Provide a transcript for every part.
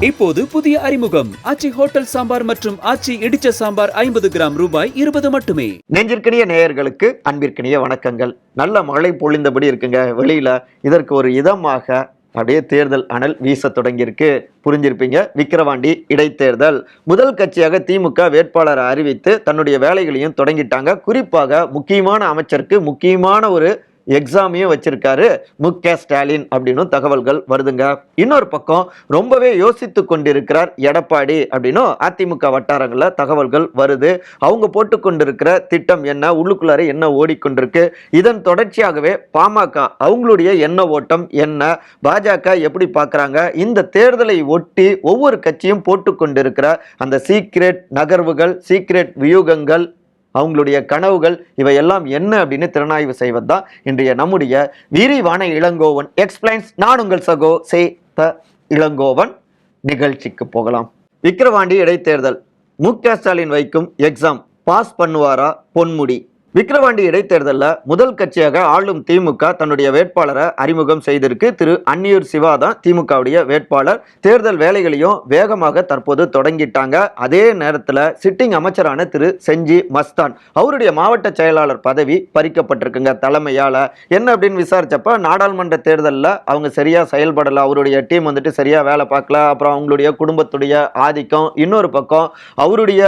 இப்போது புதிய அறிமுகம். ஆச்சி ஹோட்டல் சாம்பார் மற்றும் ஆச்சி இடிச்ச சாம்பார் ஐம்பது கிராம் ரூபாய் இருபது மட்டுமே. நெஞ்சிற்கினிய நேயர்களுக்கு அன்பிற்கினிய வணக்கங்கள். நல்ல மழை பொழிந்தபடி இருக்குங்க. வெளியில இதற்கு ஒரு இதமாக அப்படியே தேர்தல் அனல் வீச தொடங்கியிருக்கு. புரிஞ்சிருப்பீங்க. விக்கிரவாண்டி இடைத்தேர்தல். முதல் கட்சியாக திமுக வேட்பாளரை அறிவித்து தன்னுடைய வேலைகளையும் தொடங்கிட்டாங்க. குறிப்பாக முக்கியமான அமைச்சருக்கு முக்கியமான ஒரு எக்ஸாமையும் வச்சிருக்காரு. மு. க. ஸ்டாலின் அப்படின்னும் தகவல்கள் வருதுங்க. இன்னொரு பக்கம் ரொம்பவே யோசித்து கொண்டிருக்கிறார் எடப்பாடி அப்படின்னும் அதிமுக வட்டாரங்களில் தகவல்கள் வருது. அவங்க போட்டு கொண்டிருக்கிற திட்டம் என்ன? உள்ளுக்குள்ளார என்ன ஓடிக்கொண்டிருக்கு? இதன் தொடர்ச்சியாகவே பாமக அவங்களுடைய எண்ண ஓட்டம் என்ன? பாஜக எப்படி பார்க்குறாங்க? இந்த தேர்தலை ஒட்டி ஒவ்வொரு கட்சியும் போட்டு கொண்டிருக்கிற அந்த சீக்ரெட் நகர்வுகள் சீக்ரெட் வியூகங்கள் அவங்களுடைய கனவுகள் இவையெல்லாம் என்ன அப்படின்னு திறனாய்வு செய்வது தான் இன்றைய நம்முடைய விரிவான இளங்கோவன். எக்ஸ்பிளைன்ஸ் நான் உங்கள் சகோ சே த இளங்கோவன். நிகழ்ச்சிக்கு போகலாம். விக்கிரவாண்டி இடைத்தேர்தல். மு க ஸ்டாலின் வைக்கும் எக்ஸாம் பாஸ் பண்ணுவாரா? பொன்முடி. விக்கிரவாண்டி இடைத்தேர்தலில் முதல் கட்சியாக ஆளும் திமுக தன்னுடைய வேட்பாளரை அறிமுகம் செய்திருக்கு. திரு அன்னியூர் சிவா தான் திமுகவுடைய வேட்பாளர். தேர்தல் வேலைகளையும் வேகமாக தற்போது தொடங்கிட்டாங்க. அதே நேரத்தில் சிட்டிங் அமைச்சரான திரு செஞ்சி மஸ்தான். அவருடைய மாவட்ட செயலாளர் பதவி பறிக்கப்பட்டிருக்குங்க தலைமையால். என்ன அப்படின்னு விசாரிச்சப்ப நாடாளுமன்ற தேர்தலில் அவங்க சரியாக செயல்படலை. அவருடைய டீம் வந்துட்டு சரியாக வேலை பார்க்கல. அப்புறம் அவங்களுடைய குடும்பத்துடைய ஆதிக்கம் இன்னொரு பக்கம் அவருடைய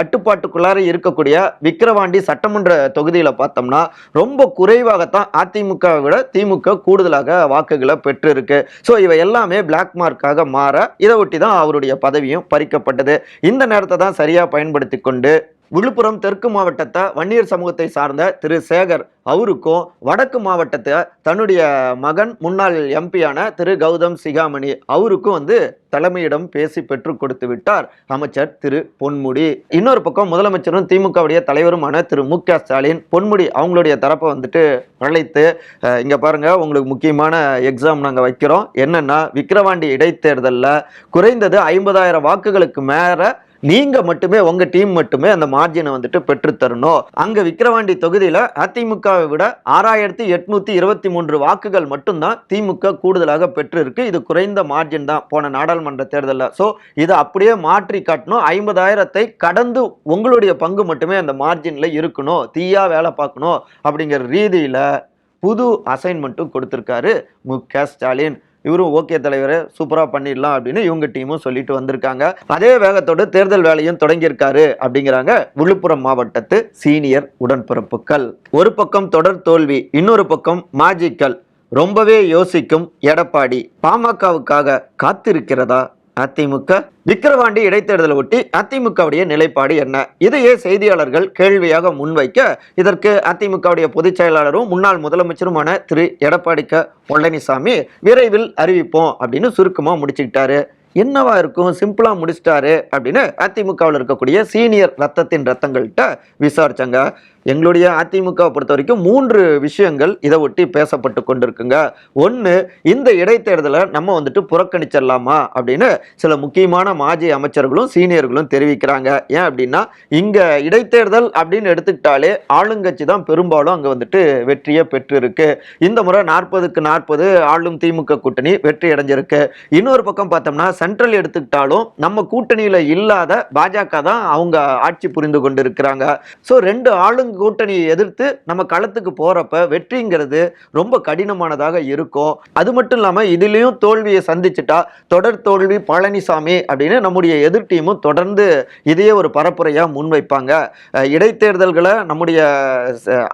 கட்டுப்பாட்டுக்குள்ளார இருக்கக்கூடிய விக்கிரவாண்டி சட்டமன்ற தொகுதியில் பார்த்தோம்னா ரொம்ப குறைவாகத்தான் அதிமுக விட திமுக கூடுதலாக வாக்குகளை பெற்றிருக்கு. ஸோ இவை எல்லாமே பிளாக் மார்க்காக மாற இதை ஒட்டி தான் அவருடைய பதவியும் பறிக்கப்பட்டது. இந்த நேரத்தை தான் சரியாக பயன்படுத்தி கொண்டு விழுப்புரம் தெற்கு மாவட்டத்தை வன்னியர் சமூகத்தை சார்ந்த திரு சேகர் அவருக்கும் வடக்கு மாவட்டத்தை தன்னுடைய மகன் முன்னாள் எம்பியான திரு கௌதம் சிகாமணி அவருக்கும் வந்து தலைமையிடம் பேசி பெற்று கொடுத்து விட்டார் அமைச்சர் திரு பொன்முடி. இன்னொரு பக்கம் முதலமைச்சரும் திமுகவுடைய தலைவருமான திரு மு க ஸ்டாலின் பொன்முடி அவங்களுடைய தரப்பை வந்துட்டு அழைத்து இங்கே பாருங்க உங்களுக்கு முக்கியமான எக்ஸாம் நாங்கள் வைக்கிறோம். என்னன்னா விக்கிரவாண்டி இடைத்தேர்தலில் குறைந்தது ஐம்பதாயிரம் வாக்குகளுக்கு மேலே நீங்க மட்டுமே உங்க டீம் மட்டுமே அந்த மார்ஜினை வந்துட்டு பெற்றுத்தரணும். அங்க விக்கிரவாண்டி தொகுதியில அதிமுகவை விட ஆறாயிரத்தி எட்நூத்தி இருபத்தி மூன்று வாக்குகள் மட்டும்தான் திமுக கூடுதலாக பெற்றிருக்கு. இது குறைந்த மார்ஜின் தான் போன நாடாளுமன்ற தேர்தலில். ஸோ இதை அப்படியே மாற்றி காட்டணும். ஐம்பதாயிரத்தை கடந்து உங்களுடைய பங்கு மட்டுமே அந்த மார்ஜின்ல இருக்கணும். தீயா வேலை பார்க்கணும் அப்படிங்கிற ரீதியில புது அசைன்மெண்ட்டும் கொடுத்துருக்காரு மு க ஸ்டாலின். இவரும் ஓகே தலைவரே சூப்பராக பண்ணிடலாம் அப்படின்னு இவங்க டீமும் சொல்லிட்டு வந்திருக்காங்க. அதே வேகத்தோடு தேர்தல் வேலையும் தொடங்கியிருக்காரு அப்படிங்கிறாங்க விழுப்புரம் மாவட்டத்து சீனியர் உடன்பிறப்புகள். ஒரு பக்கம் தொடர் தோல்வி இன்னொரு பக்கம் மாஜிக்கல் ரொம்பவே யோசிக்கும் எடப்பாடி. பாமகவுக்காக காத்திருக்கிறதா அதிமுக விக்கிரவாண்டி இடைத்தேர்தலை ஒட்டி அதிமுகவுடைய நிலைப்பாடு என்ன? இதையே செய்தியாளர்கள் கேள்வியாக முன்வைக்க இதற்கு அதிமுகவுடைய பொதுச் செயலாளரும் முன்னாள் முதலமைச்சருமான திரு. எடப்பாடி க. பழனிசாமி விரைவில் அறிவிப்போம் அப்படின்னு சுருக்கமாக முடிச்சுக்கிட்டாரு. என்னவா இருக்கும்? சிம்பிளாக முடிச்சிட்டாரு அப்படின்னு அதிமுகவில் இருக்கக்கூடிய சீனியர் ரத்தத்தின் ரத்தங்கள்கிட்ட விசாரிச்சாங்க. எங்களுடைய அதிமுகவை பொறுத்த வரைக்கும் மூன்று விஷயங்கள் இதை ஒட்டி பேசப்பட்டு கொண்டிருக்குங்க. ஒன்று இந்த இடைத்தேர்தலை நம்ம வந்துட்டு புறக்கணிச்சிடலாமா அப்படின்னு சில முக்கியமான மாஜி அமைச்சர்களும் சீனியர்களும் தெரிவிக்கிறாங்க. ஏன் அப்படின்னா இங்கே இடைத்தேர்தல் அப்படின்னு எடுத்துக்கிட்டாலே ஆளுங்கட்சி தான் பெரும்பாலும் அங்கே வந்துட்டு வெற்றியை பெற்றிருக்கு. இந்த முறை நாற்பதுக்கு நாற்பது ஆளும் திமுக கூட்டணி வெற்றி அடைஞ்சிருக்கு. இன்னொரு பக்கம் பார்த்தோம்னா சென்ட்ரல் எடுத்துக்கிட்டாலும் நம்ம கூட்டணியில் இல்லாத பாஜக தான் அவங்க ஆட்சி புரிந்து கொண்டு இருக்கிறாங்க ஸோ ரெண்டு ஆளுங்க கூட்டணியை எதிர்த்து நம்ம களத்துக்கு போகிறப்ப வெற்றிங்கிறது ரொம்ப கடினமானதாக இருக்கும். அது மட்டும் இல்லாமல் இதுலேயும் தோல்வியை சந்திச்சுட்டா தொடர் தோல்வி பழனிசாமி அப்படின்னு நம்முடைய எதிர் டீமும் தொடர்ந்து இதையே ஒரு பரப்புரையாக முன்வைப்பாங்க. இடைத்தேர்தல்களை நம்முடைய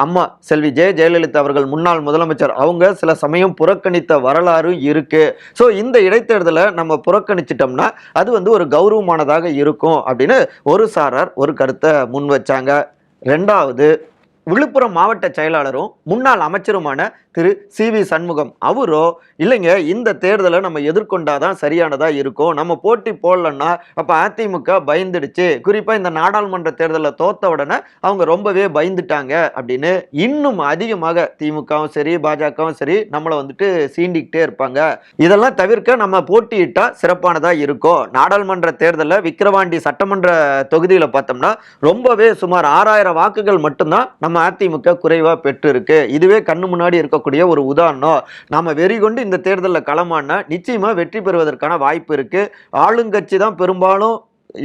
அம்மா செல்வி ஜெய ஜெயலலிதா அவர்கள் முன்னாள் முதலமைச்சர் அவங்க சில சமயம் புறக்கணித்த வரலாறும் இருக்குது ஸோ இந்த இடைத்தேர்தலை நம்ம புறக்கணிச்சிட்டோம்னா அது வந்து ஒரு கௌரவமானதாக இருக்கும் அப்படின்னு ஒரு சாரார் ஒரு கருத்தை முன் வச்சாங்க ரெண்டாவது விழுப்புரம் மாவட்ட செயலாளரும் முன்னாள் அமைச்சருமான திரு. சி. வி. சண்முகம். அவரோ இல்லைங்க இந்த தேர்தலை நம்ம எதிர்கொண்டாதான் சரியானதாக இருக்கும். நம்ம போட்டி போடலன்னா அப்போ அதிமுக பயந்துடுச்சு. குறிப்பாக இந்த நாடாளுமன்ற தேர்தலில் தோத்த உடனே அவங்க ரொம்பவே பயந்துட்டாங்க அப்படின்னு இன்னும் அதிகமாக திமுகவும் சரி பாஜகவும் சரி நம்மளை வந்துட்டு சீண்டிக்கிட்டே இருப்பாங்க. இதெல்லாம் தவிர்க்க நம்ம போட்டியிட்டால் சிறப்பானதாக இருக்கும். நாடாளுமன்ற தேர்தலில் விக்கிரவாண்டி சட்டமன்ற தொகுதியில் பார்த்தோம்னா ரொம்பவே சுமார் ஆறாயிரம் வாக்குகள் மட்டும்தான் நம்ம அதிமுக குறைவாக பெற்றிருக்கு. இதுவே கண்ணு முன்னாடி இருக்கக்கூடிய ஒரு உதாரணம். நாம வெறி கொண்டு இந்த தேர்தலில் களமானா நிச்சயமாக வெற்றி பெறுவதற்கான வாய்ப்பு இருக்கு. ஆளுங்கட்சி தான் பெரும்பாலும்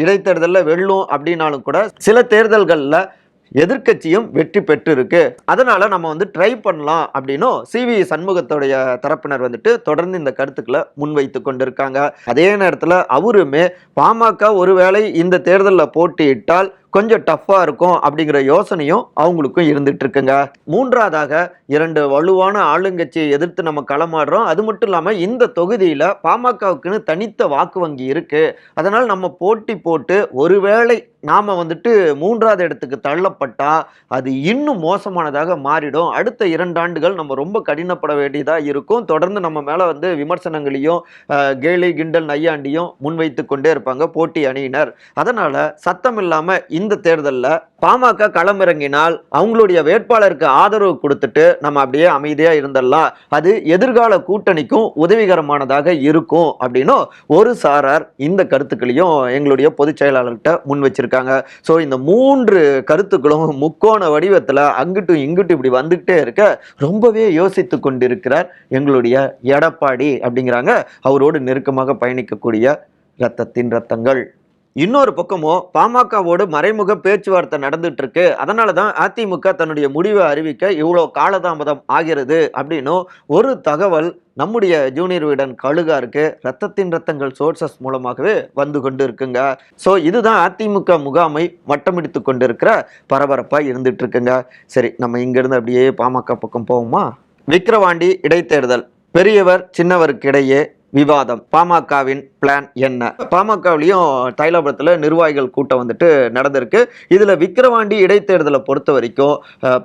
இடைத்தேர்தலில் வெல்லும் அப்படின்னாலும் கூட சில தேர்தல்களில் எதிர்க்கட்சியும் வெற்றி பெற்று இருக்கு அதனால நம்ம வந்து ட்ரை பண்ணலாம் அப்படின்னும் சிவி சண்முகத்துடைய தரப்பினர் வந்துட்டு தொடர்ந்து இந்த கருத்துக்களை முன்வைத்து கொண்டிருக்காங்க. அதே நேரத்தில் அவருமே பாமக ஒருவேளை இந்த தேர்தலில் போட்டியிட்டால் கொஞ்சம் டஃப்பாக இருக்கும் அப்படிங்கிற யோசனையும் அவங்களுக்கும் இருந்துட்டு இருக்குங்க மூன்றாவதாக இரண்டு வலுவான ஆளுங்கட்சியை எதிர்த்து நம்ம களமாடுறோம். அது மட்டும் இல்லாமல் இந்த தொகுதியில் பாமகவுக்குன்னு தனித்த வாக்கு வங்கி இருக்கு. அதனால் நம்ம போட்டி போட்டு ஒருவேளை நாம் வந்துட்டு மூன்றாவது இடத்துக்கு தள்ளப்பட்டால் அது இன்னும் மோசமானதாக மாறிடும். அடுத்த இரண்டு ஆண்டுகள் நம்ம ரொம்ப கடினப்பட வேண்டியதாக இருக்கும். தொடர்ந்து நம்ம மேலே வந்து விமர்சனங்களையும் கேலி கிண்டல் நையாண்டியும் முன்வைத்து கொண்டே இருப்பாங்க போட்டி அணியினர். அதனால் சத்தம் இல்லாம இந்த தேர்தலில் பாமக களமிறங்கினால் அவங்களுடைய வேட்பாளருக்கு ஆதரவு கொடுத்துட்டு நம்ம அப்படியே அமைதியாக இருந்துடலாம் அது எதிர்கால கூட்டணிக்கும் உதவிகரமானதாக இருக்கும் அப்படின்னும் ஒரு சாரார் இந்த கருத்துக்களையும் எங்களுடைய பொதுச் செயலாளர்கிட்ட முன் வச்சிருக்காங்க. ஸோ இந்த மூன்று கருத்துக்களும் முக்கோண வடிவத்தில் அங்கிட்டும் இங்கிட்டும் இப்படி வந்துகிட்டே இருக்க ரொம்பவே யோசித்து கொண்டிருக்கிறார் எங்களுடைய எடப்பாடி அப்படிங்கிறாங்க. அவரோடு நெருக்கமாக பயணிக்கக்கூடிய ரத்தத்தின் ரத்தங்கள். இன்னொரு பக்கமோ பாமகவோடு மறைமுக பேச்சுவார்த்தை நடந்துட்டு இருக்கு அதனால தான் அதிமுக தன்னுடைய முடிவை அறிவிக்க இவ்வளோ காலதாமதம் ஆகிறது அப்படின்னும் ஒரு தகவல் நம்முடைய ஜூனியர் வீடன் கழுகாருக்கு ரத்தத்தின் ரத்தங்கள் சோர்சஸ் மூலமாகவே வந்து கொண்டு இருக்குங்க ஸோ இதுதான் அதிமுக முகாமை வட்டமிடித்து கொண்டு இருக்கிற பரபரப்பாக இருந்துட்டு இருக்குங்க சரி நம்ம இங்கிருந்து அப்படியே பாமக பக்கம் போவோமா? விக்கிரவாண்டி இடைத்தேர்தல். பெரியவர் சின்னவருக்கு இடையே விவாதம். பாமகவின் பிளான் என்ன? பாமகவிலையும் தைலாபுரத்தில் நிர்வாகிகள் கூட்டம் வந்துட்டு நடந்திருக்கு. இதில் விக்கிரவாண்டி இடைத்தேர்தலை பொறுத்த வரைக்கும்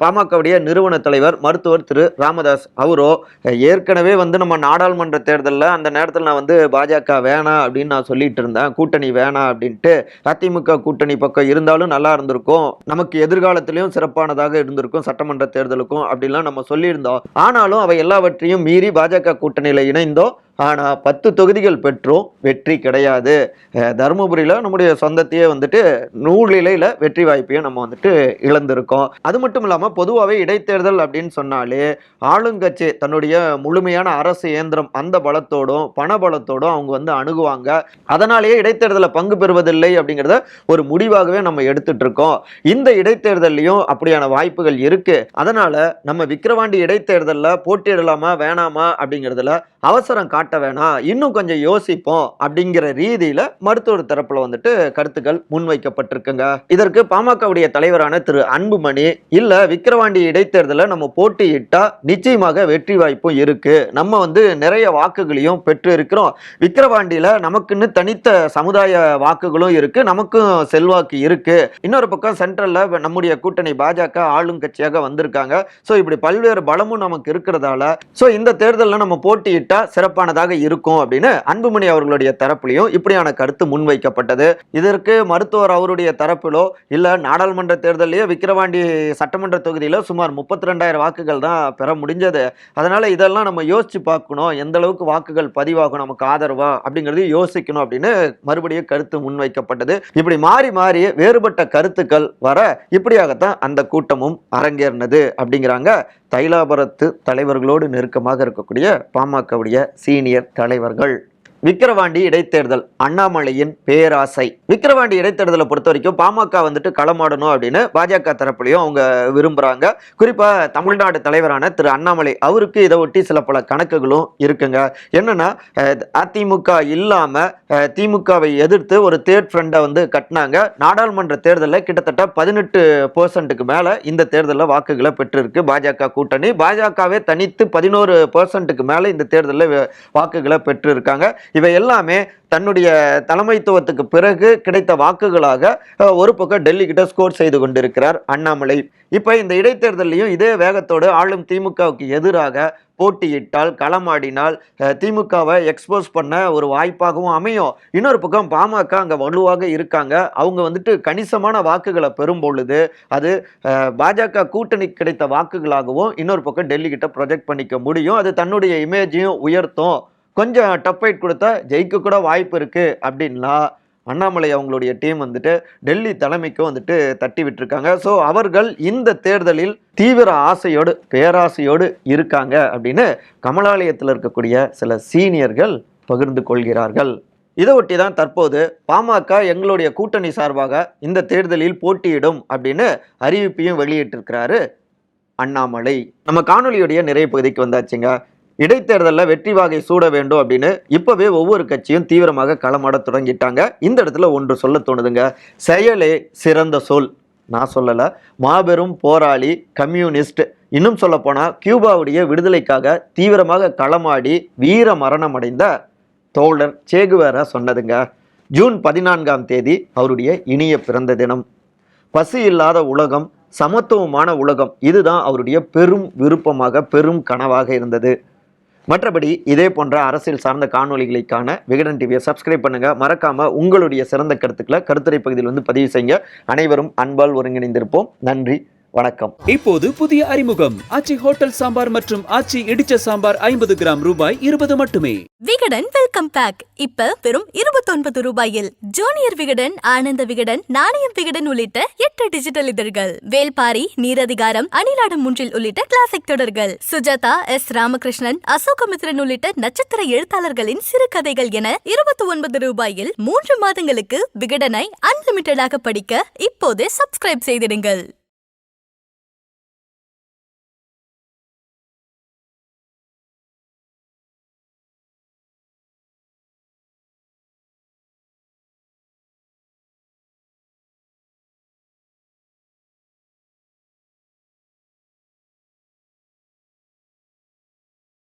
பாமகவுடைய நிறுவன தலைவர் மருத்துவர் திரு. ராமதாஸ் அவரோ ஏற்கனவே வந்து நம்ம நாடாளுமன்ற தேர்தலில் அந்த நேரத்தில் நான் வந்து பாஜக வேணாம் அப்படின்னு நான் சொல்லிட்டு இருந்தேன். கூட்டணி வேணாம் அப்படின்ட்டு. அதிமுக கூட்டணி பக்கம் இருந்தாலும் நல்லா இருந்திருக்கும். நமக்கு எதிர்காலத்திலையும் சிறப்பானதாக இருந்திருக்கும் சட்டமன்ற தேர்தலுக்கும் அப்படின்லாம் நம்ம சொல்லியிருந்தோம். ஆனாலும் அவை எல்லாவற்றையும் மீறி பாஜக கூட்டணியில் இணைந்தோம். ஆனால் பத்து தொகுதிகள் பெற்றோம் வெற்றி கிடையாது. தருமபுரியில் நம்முடைய சொந்தத்தையே வந்துட்டு நூலிலையில் வெற்றி வாய்ப்பையும் நம்ம வந்துட்டு இழந்திருக்கோம். அது மட்டும் இல்லாமல் பொதுவாகவே இடைத்தேர்தல் அப்படின்னு சொன்னாலே ஆளுங்கட்சி தன்னுடைய முழுமையான அரசு இயந்திரம் அந்த பலத்தோடும் பண பலத்தோடும் அவங்க வந்து அணுகுவாங்க. அதனாலேயே இடைத்தேர்தலில் பங்கு பெறுவதில்லை அப்படிங்கிறத ஒரு முடிவாகவே நம்ம எடுத்துட்டு இருக்கோம் இந்த இடைத்தேர்தல்லையும் அப்படியான வாய்ப்புகள் இருக்கு. அதனால நம்ம விக்கிரவாண்டி இடைத்தேர்தலில் போட்டியிடலாமா வேணாமா அப்படிங்கிறதுல அவசரம் காட்ட வேணாம். இன்னும் கொஞ்சம் யோசிப்போம் அப்படிங்கிற ரீதியில மருத்துவர் தரப்புல வந்துட்டு கருத்துக்கள் முன்வைக்கப்பட்டிருக்குங்க. இதற்கு பாமகவுடைய தலைவரான திரு அன்புமணி இல்ல விக்கிரவாண்டி இடைத்தேர்தலில் நம்ம போட்டியிட்டா நிச்சயமாக வெற்றி வாய்ப்பும் இருக்கு. நம்ம வந்து நிறைய வாக்குகளையும் பெற்று இருக்கிறோம் விக்கிரவாண்டியில நமக்குன்னு தனித்த சமுதாய வாக்குகளும் இருக்கு. நமக்கும் செல்வாக்கு இருக்கு. இன்னொரு பக்கம் சென்ட்ரல்ல நம்முடைய கூட்டணி பாஜக ஆளும் கட்சியாக வந்திருக்காங்க. ஸோ இப்படி பல்வேறு பலமும் நமக்கு இருக்கிறதால ஸோ இந்த தேர்தலில் நம்ம போட்டியிட்டா சிறப்பானதாக இருக்கும் அப்படின்னு அன்புமணி அவர்களுடைய தரப்புலையும் இப்படியான கருத்து முன்வைக்கப்பட்டது. இதற்கு மருத்துவர் அவருடைய தரப்பிலோ இல்லை நாடாளுமன்ற தேர்தலையோ விக்கிரவாண்டி சட்டமன்ற தொகுதியில் சுமார் முப்பத்தி ரெண்டாயிரம் வாக்குகள் தான் பெற முடிஞ்சது. அதனால் இதெல்லாம் நம்ம யோசிச்சு பார்க்கணும். எந்த அளவுக்கு வாக்குகள் பதிவாகும் நமக்கு ஆதரவா அப்படிங்கிறது யோசிக்கணும் அப்படின்னு மறுபடியும் கருத்து முன்வைக்கப்பட்டது. இப்படி மாறி மாறி வேறுபட்ட கருத்துக்கள் வர இப்படியாகத்தான் அந்த கூட்டமும் அரங்கேறினது அப்படிங்கிறாங்க தைலாபுரத்து தலைவர்களோடு நெருக்கமாக இருக்கக்கூடிய பாமகவுடைய சீனியர் தலைவர்கள். விக்கிரவாண்டி இடைத்தேர்தல் அண்ணாமலையின் பேராசை. விக்கிரவாண்டி இடைத்தேர்தலை பொறுத்த வரைக்கும் பாமக வந்துட்டு களமாடணும் அப்படின்னு பாஜக தரப்புலையும் அவங்க விரும்புகிறாங்க குறிப்பாக தமிழ்நாடு தலைவரான திரு அண்ணாமலை அவருக்கு இதை ஒட்டி சில பல கணக்குகளும் இருக்குங்க. என்னென்னா அதிமுக இல்லாமல் திமுகவை எதிர்த்து ஒரு தேர்ட் ஃப்ரெண்டை வந்து கட்டினாங்க. நாடாளுமன்ற தேர்தலில் கிட்டத்தட்ட பதினெட்டு பர்சன்ட்டுக்கு மேலே இந்த தேர்தலில் வாக்குகளை பெற்றிருக்கு பாஜக கூட்டணி. பாஜகவே தனித்து பதினோரு பர்சன்ட்டுக்கு மேலே இந்த தேர்தலில் வாக்குகளை பெற்றிருக்காங்க. இவை எல்லாமே தன்னுடைய தலைமைத்துவத்துக்கு பிறகு கிடைத்த வாக்குகளாக ஒரு பக்கம் டெல்லி கிட்ட ஸ்கோர் செய்து கொண்டிருக்கிறார் அண்ணாமலை. இப்போ இந்த இடைத்தேர்தலையும் இதே வேகத்தோடு ஆளும் திமுகவுக்கு எதிராக போட்டியிட்டால் களமாடினால் திமுகவை எக்ஸ்போஸ் பண்ண ஒரு வாய்ப்பாகவும் அமையும். இன்னொரு பக்கம் பாமக அங்கே வலுவாக இருக்காங்க. அவங்க வந்துட்டு கணிசமான வாக்குகளை பெறும் பொழுது அது பாஜக கூட்டணி கிடைத்த வாக்குகளாகவும் இன்னொரு பக்கம் டெல்லி கிட்ட ப்ரொஜெக்ட் பண்ணிக்க முடியும். அது தன்னுடைய இமேஜையும் உயர்த்தும். கொஞ்சம் டப் ஃபைட் கொடுத்தா ஜெயிக்க கூட வாய்ப்பு இருக்குது அப்படின்லாம் அண்ணாமலை அவங்களுடைய டீம் வந்துட்டு டெல்லி தலைமைக்கும் வந்துட்டு தட்டி விட்டுருக்காங்க. ஸோ அவர்கள் இந்த தேர்தலில் தீவிர ஆசையோடு பேராசையோடு இருக்காங்க அப்படின்னு கமலாலயத்தில் இருக்கக்கூடிய சில சீனியர்கள் பகிர்ந்து கொள்கிறார்கள். இதை ஒட்டி தான் தற்போது பாமக எங்களுடைய கூட்டணி சார்பாக இந்த தேர்தலில் போட்டியிடும் அப்படின்னு அறிவிப்பையும் வெளியிட்டிருக்கிறாரு அண்ணாமலை. நம்ம காணொலியுடைய நிறைய பகுதிக்கு வந்தாச்சுங்க. இடைத்தேர்தலில் வெற்றி வாகை சூட வேண்டும் அப்படின்னு இப்போவே ஒவ்வொரு கட்சியும் தீவிரமாக களமாட தொடங்கிட்டாங்க. இந்த இடத்துல ஒன்று சொல்ல தோணுதுங்க. செயலே சிறந்த சொல். நான் சொல்லலை. மாபெரும் போராளி கம்யூனிஸ்ட். இன்னும் சொல்லப்போனால் கியூபாவுடைய விடுதலைக்காக தீவிரமாக களமாடி வீர மரணம் அடைந்த தோழர் சேகுவேரா சொன்னதுங்க. ஜூன் பதினான்காம் தேதி அவருடைய இனிய பிறந்த தினம். பசி இல்லாத உலகம் சமத்துவமான உலகம். இதுதான் அவருடைய பெரும் விருப்பமாக பெரும் கனவாக இருந்தது. மற்றபடி இதே போன்ற அரசியல் சார்ந்த காணொளிகளுக்கான விகடன் டிவியை சப்ஸ்கிரைப் பண்ணுங்க. மறக்காம உங்களுடைய சிறந்த கருத்துக்களை கருத்துரை பகுதியில் வந்து பதிவு செய்யுங்க. அனைவரும் அன்பால் ஒருங்கிணைந்திருப்போம். நன்றி. வணக்கம். இப்போது புதிய அறிமுகம். ஆச்சி ஹோட்டல் சாம்பார் மற்றும் ஆச்சி இடிச்ச சாம்பார் ஐம்பது கிராம் ரூபாய் இருபது மட்டுமே. Vikatan welcome back. இப்ப வெறும் இருபத்தொன்பது ரூபாயில். ஜூனியர் விகடன் ஆனந்த விகடன் நாணயம் விகடன் உள்ளிட்ட எட்டு டிஜிட்டல் இதழ்கள். வேல்பாரி நீரதிகாரம் அணிலாடம் மூன்றில் உள்ளிட்ட கிளாசிக் தொடர்கள். சுஜாதா எஸ். ராமகிருஷ்ணன் அசோகமித்ரன் உள்ளிட்ட நட்சத்திர எழுத்தாளர்களின் சிறுகதைகள் என இருபத்தி ஒன்பது ரூபாயில் மூன்று மாதங்களுக்கு விகடனை அன்லிமிட்டடாக படிக்க இப்போதே சப்ஸ்கிரைப் செய்திடுங்கள்.